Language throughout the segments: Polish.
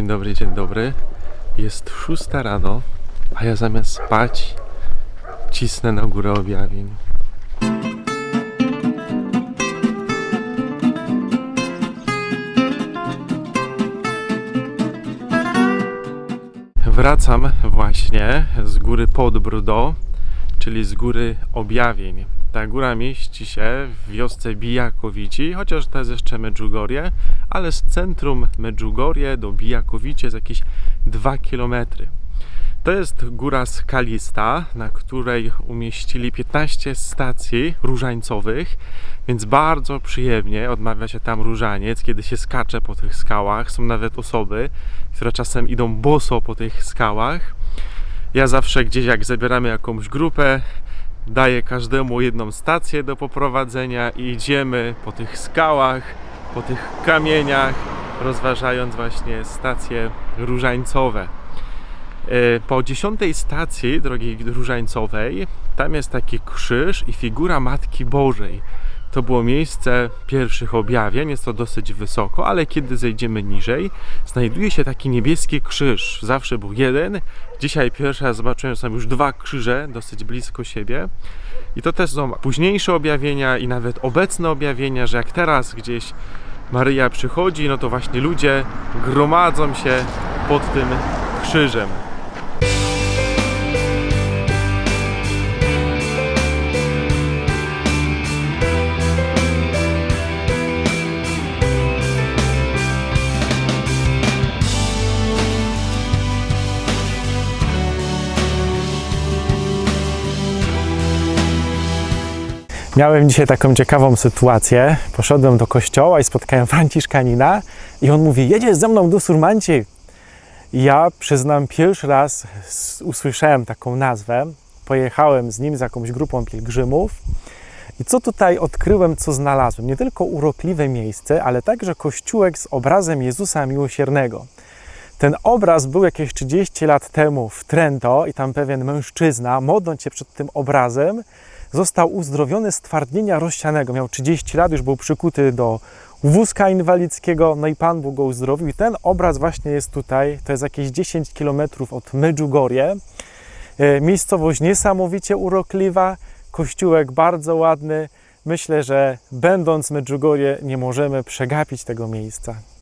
Dzień dobry, dzień dobry. Jest szósta rano, a ja zamiast spać cisnę na górę objawień. Wracam właśnie z góry Podbrudo, czyli z góry objawień. Ta góra mieści się w wiosce Bijakowici, chociaż to jest jeszcze Medjugorje, ale z centrum Medjugorje do Bijakowici jest jakieś 2 km. To jest góra skalista, na której umieścili 15 stacji różańcowych, więc bardzo przyjemnie odmawia się tam różaniec, kiedy się skacze po tych skałach. Są nawet osoby, które czasem idą boso po tych skałach. Ja zawsze gdzieś jak zabieramy jakąś grupę, daję każdemu jedną stację do poprowadzenia i idziemy po tych skałach, po tych kamieniach, rozważając właśnie stacje różańcowe. E, Po dziesiątej stacji drogi różańcowej tam jest taki krzyż i figura Matki Bożej. To było miejsce pierwszych objawień, jest to dosyć wysoko, ale kiedy zejdziemy niżej, znajduje się taki niebieski krzyż. Zawsze był jeden, dzisiaj pierwszy raz zobaczyłem, są już dwa krzyże dosyć blisko siebie. I to też są późniejsze objawienia i nawet obecne objawienia, że jak teraz gdzieś Maryja przychodzi, no to właśnie ludzie gromadzą się pod tym krzyżem. Miałem dzisiaj taką ciekawą sytuację. Poszedłem do kościoła i spotkałem Franciszkanina i on mówi, jedziesz ze mną do Surmanci. Ja przyznam, pierwszy raz usłyszałem taką nazwę. Pojechałem z nim, z jakąś grupą pielgrzymów. I co tutaj odkryłem, co znalazłem? Nie tylko urokliwe miejsce, ale także kościółek z obrazem Jezusa Miłosiernego. Ten obraz był jakieś 30 lat temu w Trento i tam pewien mężczyzna, modląc się przed tym obrazem, został uzdrowiony z twardnienia rozsianego. Miał 30 lat, już był przykuty do wózka inwalidzkiego, no i Pan Bóg go uzdrowił. I ten obraz właśnie jest tutaj, to jest jakieś 10 km od Medjugorje. E, Miejscowość niesamowicie urokliwa, kościółek bardzo ładny. Myślę, że będąc w Medjugorje nie możemy przegapić tego miejsca.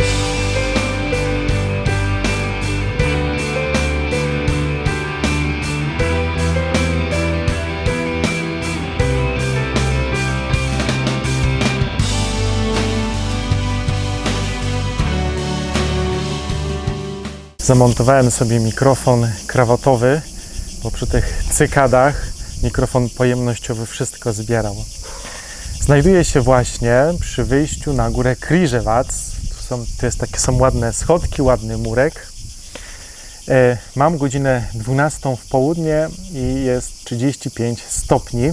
Zamontowałem sobie mikrofon krawatowy, bo przy tych cykadach mikrofon pojemnościowy wszystko zbierał. Znajduje się właśnie przy wyjściu na górę Kriżewac. Tu są, to jest takie, są ładne schodki, ładny murek. E, Mam godzinę 12 w południe i jest 35 stopni,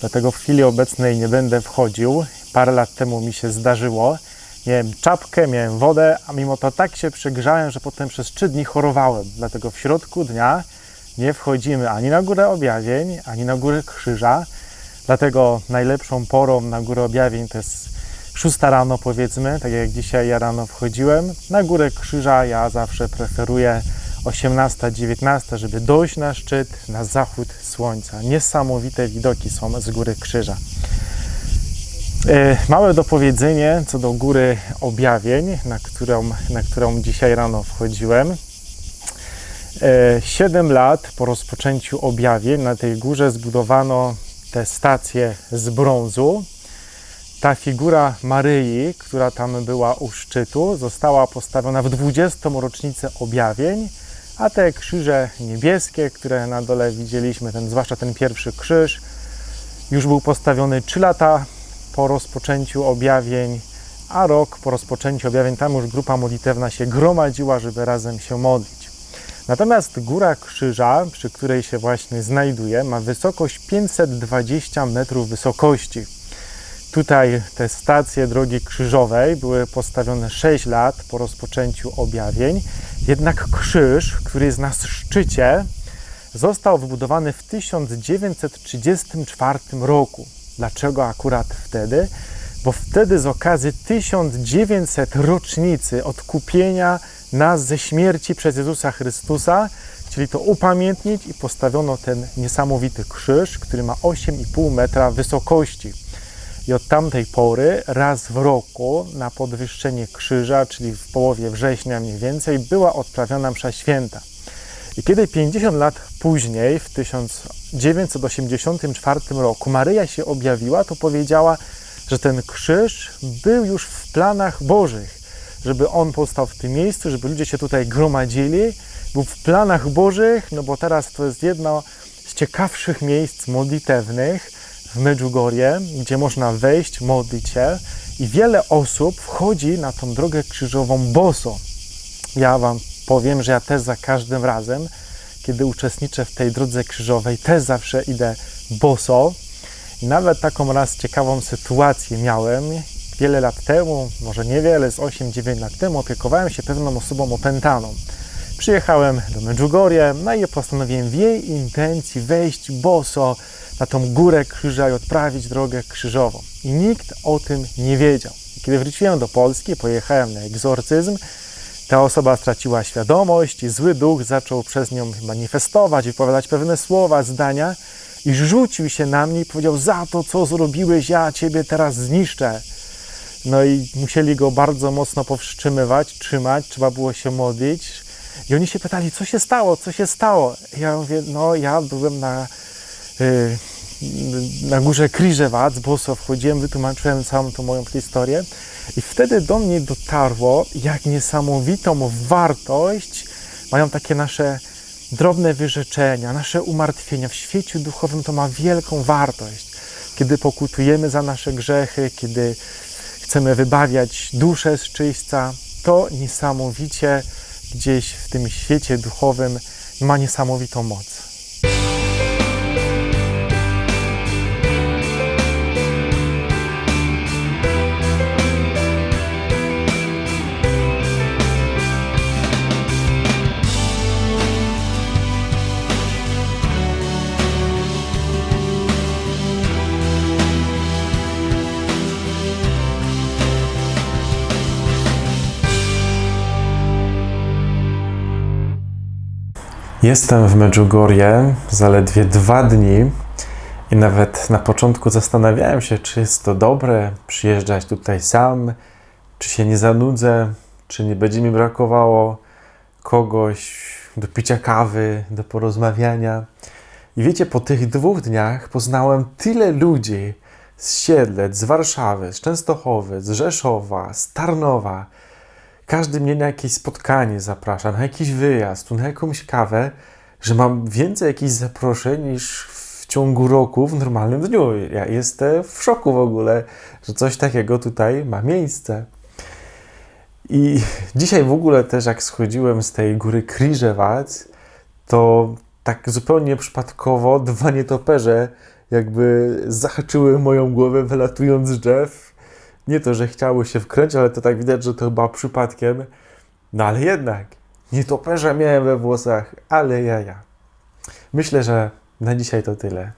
dlatego w chwili obecnej nie będę wchodził. Parę lat temu mi się zdarzyło. Miałem czapkę, miałem wodę, a mimo to tak się przegrzałem, że potem przez 3 dni chorowałem. Dlatego w środku dnia nie wchodzimy ani na górę objawień, ani na górę krzyża. Dlatego najlepszą porą na górę objawień to jest 6 rano powiedzmy, tak jak dzisiaj ja rano wchodziłem. Na górę krzyża ja zawsze preferuję 18-19, żeby dojść na szczyt, na zachód słońca. Niesamowite widoki są z góry krzyża. E, Małe dopowiedzenie co do góry objawień, na którą, na którą dzisiaj rano wchodziłem. 7 lat po rozpoczęciu objawień na tej górze zbudowano te stacje z brązu. Ta figura Maryi, która tam była u szczytu, została postawiona w 20. rocznicę objawień, a te krzyże niebieskie, które na dole widzieliśmy, ten, zwłaszcza ten pierwszy krzyż, już był postawiony 3 lata po rozpoczęciu objawień, a rok po rozpoczęciu objawień tam już grupa modlitewna się gromadziła, żeby razem się modlić. Natomiast Góra Krzyża, przy której się właśnie znajduje, ma wysokość 520 metrów wysokości. Tutaj te stacje drogi krzyżowej były postawione 6 lat po rozpoczęciu objawień, jednak krzyż, który jest na szczycie, został wybudowany w 1934 roku. Dlaczego akurat wtedy? Bo wtedy z okazji 1900 rocznicy odkupienia nas ze śmierci przez Jezusa Chrystusa. Chcieli to upamiętnić i postawiono ten niesamowity krzyż, który ma 8,5 metra wysokości. I od tamtej pory raz w roku na podwyższenie krzyża, czyli w połowie września mniej więcej, była odprawiana msza święta. I kiedy 50 lat później, w 1984 roku, Maryja się objawiła, to powiedziała, że ten krzyż był już w planach Bożych, żeby on powstał w tym miejscu, żeby ludzie się tutaj gromadzili. Był w planach Bożych, no bo teraz to jest jedno z ciekawszych miejsc modlitewnych w Medjugorje, gdzie można wejść, modlić się i wiele osób wchodzi na tą drogę krzyżową boso. Ja Wam powiem, że ja też za każdym razem, kiedy uczestniczę w tej drodze krzyżowej, też zawsze idę boso. I nawet taką raz ciekawą sytuację miałem. Wiele lat temu, może niewiele, z 8-9 lat temu, opiekowałem się pewną osobą opętaną. Przyjechałem do Medjugorje, no i postanowiłem w jej intencji wejść boso na tą górę krzyża i odprawić drogę krzyżową. I nikt o tym nie wiedział. Kiedy wróciłem do Polski, pojechałem na egzorcyzm, ta osoba straciła świadomość i zły duch zaczął przez nią manifestować, wypowiadać pewne słowa, zdania i rzucił się na mnie i powiedział: Za to, co zrobiłeś, ja ciebie teraz zniszczę. No i musieli go bardzo mocno powstrzymywać, trzymać, trzeba było się modlić. I oni się pytali, co się stało, co się stało. Ja mówię, no ja byłem na, y, na górze Kriżewac, boso wchodziłem, wytłumaczyłem całą tą moją historię. I wtedy do mnie dotarło, jak niesamowitą wartość mają takie nasze drobne wyrzeczenia, nasze umartwienia. W świecie duchowym to ma wielką wartość. Kiedy pokutujemy za nasze grzechy, kiedy chcemy wybawiać duszę z czyśćca, to niesamowicie gdzieś w tym świecie duchowym ma niesamowitą moc. Jestem w Medjugorje zaledwie dwa dni i nawet na początku zastanawiałem się, czy jest to dobre przyjeżdżać tutaj sam, czy się nie zanudzę, czy nie będzie mi brakowało kogoś do picia kawy, do porozmawiania. I wiecie, po tych dwóch dniach poznałem tyle ludzi z Siedlec, z Warszawy, z Częstochowy, z Rzeszowa, z Tarnowa. Każdy mnie na jakieś spotkanie zaprasza, na jakiś wyjazd, na jakąś kawę, że mam więcej jakichś zaproszeń niż w ciągu roku w normalnym dniu. Ja jestem w szoku w ogóle, że coś takiego tutaj ma miejsce. I dzisiaj w ogóle też jak schodziłem z tej góry Kriżewac, to tak zupełnie przypadkowo dwa nietoperze jakby zahaczyły moją głowę wylatując z drzew. Nie to, że chciały się wkręcić, ale to tak widać, że to chyba przypadkiem. No ale jednak, nietoperza miałem we włosach, ale ja, ja. Myślę, że na dzisiaj to tyle.